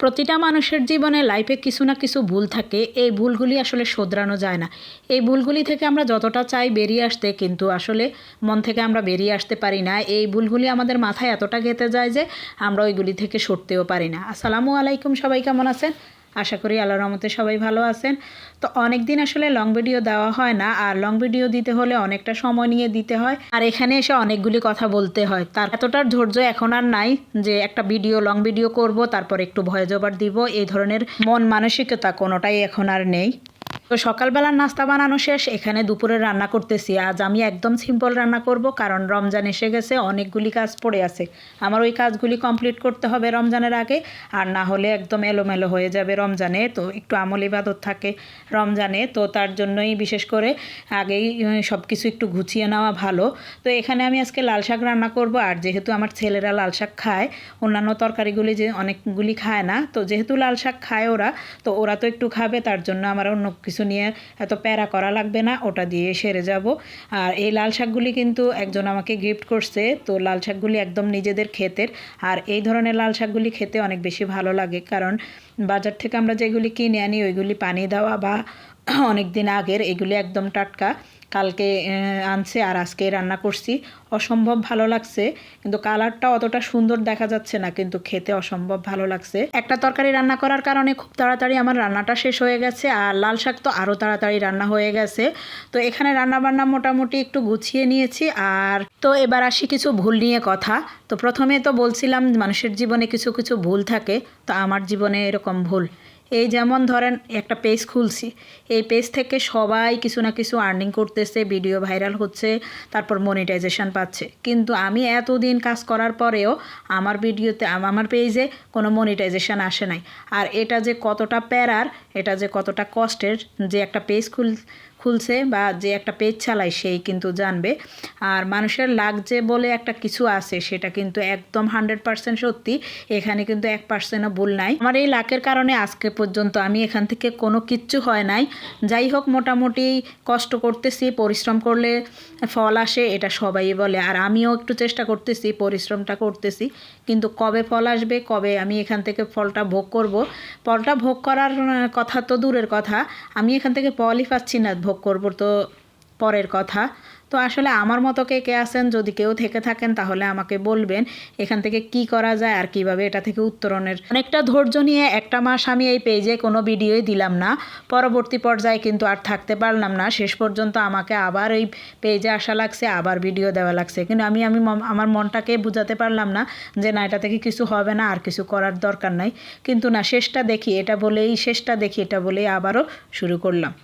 প্রতিটা মানুষের জীবনে লাইফে কিছু না কিছু ভুল থাকে। এই ভুলগুলি আসলে শোধরানো যায় না। এই ভুলগুলি থেকে আমরা যতটা চাই বেরিয়ে আসতে, কিন্তু আসলে মন থেকে আমরা বেরিয়ে আসতে পারি না। এই ভুলগুলি আমাদের মাথায় এতটা গেঁথে যায় যে আমরা ওইগুলি থেকে সরতেও পারি না। আসসালামু আলাইকুম, সবাই কেমন আছেন? আশা করি আল্লাহ রহমতে সবাই ভালো আছেন। তো অনেক দিন আসলে লং ভিডিও দেওয়া হয় না, আর লং ভিডিও দিতে হলে অনেকটা সময় নিয়ে দিতে হয়। আর এখানে এসে অনেকগুলি কথা বলতে হয়। তার এতটার ধৈর্য এখন আর নাই যে একটা ভিডিও লং ভিডিও করব, তারপর একটু ভয় জবার দিব, এই ধরনের মন মানসিকতা কোনোটাই এখন আর নেই। তো সকালবেলার নাস্তা বানানো শেষ, এখানে দুপুরে রান্না করতেছি। আজ আমি একদম সিম্পল রান্না করব, কারণ রমজান এসে গেছে, অনেকগুলি কাজ পড়ে আছে। আমার ওই কাজগুলি কমপ্লিট করতে হবে রমজানের আগে, আর না হলে একদম এলোমেলো হয়ে যাবে রমজানে, তো একটু আমল ইবাদত থাকে রমজানে, তো তার জন্যই বিশেষ করে আগেই সব কিছু একটু গুছিয়ে নেওয়া ভালো। তো এখানে আমি আজকে লাল শাক রান্না করব, আর যেহেতু আমার ছেলেরা লাল শাক খায়, অন্যান্য তরকারিগুলি যে অনেকগুলি খায় না, তো যেহেতু লাল শাক খায় ওরা, তো ওরা তো একটু খাবে, তার জন্য আমার অন্য কিছু নিয়ে এত প্যারা করা লাগবে না, ওটা দিয়ে সেরে যাব। আর এই লাল শাকগুলি কিন্তু একজন আমাকে গিফট করছে, তো লাল শাকগুলি একদম নিজেদের ক্ষেতের। আর এই ধরনের লাল শাকগুলি খেতে অনেক বেশি ভালো লাগে, কারণ বাজার থেকে আমরা যেগুলি কিনে আনি, ওইগুলি পানি দেওয়া বা অনেক দিন আগের, এগুলি একদম টাটকা। কালকে আনছে আর আজকে রান্না করছি। অসম্ভব ভালো লাগছে, কিন্তু কালারটা অতটা সুন্দর দেখা যাচ্ছে না, কিন্তু খেতে অসম্ভব ভালো লাগছে। একটা তরকারি রান্না করার কারণে খুব তাড়াতাড়ি আমার রান্নাটা শেষ হয়ে গেছে, আর লাল শাক তো আরও তাড়াতাড়ি রান্না হয়ে গেছে। তো এখানে রান্না বান্না মোটামুটি একটু গুছিয়ে নিয়েছি, আর তো এবার আসি কিছু ভুল নিয়ে কথা। তো প্রথমে তো বলছিলাম, মানুষের জীবনে কিছু কিছু ভুল থাকে, তো আমার জীবনে এরকম ভুল। এই যেমন ধরেন একটা পেজ খুলছি, এই পেজ থেকে সবাই কিছু না কিছু আর্নিং করতেছে ভিডিও ভাইরাল হচ্ছে, তারপর মনিটাইজেশন পাচ্ছে। কিন্তু আমি এতদিন কাজ করার পরেও আমার ভিডিওতে আমার পেজে কোনো মনিটাইজেশন আসে নাই। আর এটা যে কতটা প্যারার, এটা যে কতটা কষ্টের যে একটা পেজ খুল খুলছে বা যে একটা পেজ চালায় সেই কিন্তু জানবে। আর মানুষের লাগছে বলে একটা কিছু আছে, সেটা কিন্তু একদম হান্ড্রেড পার্সেন্ট সত্যি। এখানে কিন্তু এক পার্সেন্টও ভুল নাই। আমার এই লাকের কারণে আজকে পর্যন্ত আমি এখান থেকে কোনো কিচ্ছু হয় নাই। যাই হোক, মোটামুটি কষ্ট করতেছি, পরিশ্রম করলে ফল আসে, এটা সবাই বলে। আর আমিও একটু চেষ্টা করতেছি, পরিশ্রমটা করতেছি। কিন্তু কবে ফল আসবে, কবে আমি এখান থেকে ফলটা ভোগ করব? ফলটা ভোগ করার কথা তো দূরের কথা। আমি এখান থেকে ফলই পাচ্ছি না ভোগ করব তো পরের কথা। তো আসলে আমার মতো কে কে আছেন, যদি কেউ থেকে থাকেন তাহলে আমাকে বলবেন এখান থেকে কি করা যায় আর কীভাবে এটা থেকে উত্তরণের। অনেকটা ধৈর্য নিয়ে একটা মাস আমি এই পেজে কোনো ভিডিওই দিলাম না। পরবর্তী পর্যায়ে কিন্তু আর থাকতে পারলাম না। শেষ পর্যন্ত আমাকে আবার এই পেজে আসা লাগছে, আবার ভিডিও দেওয়া লাগছে। কিন্তু আমি আমি আমার মনটাকে বুঝাতে পারলাম না যে না, এটা থেকে কিছু হবে না, আর কিছু করার দরকার নাই। কিন্তু না, শেষটা দেখি, এটা বলেই, শেষটা দেখি, এটা বলেই আবারও শুরু করলাম।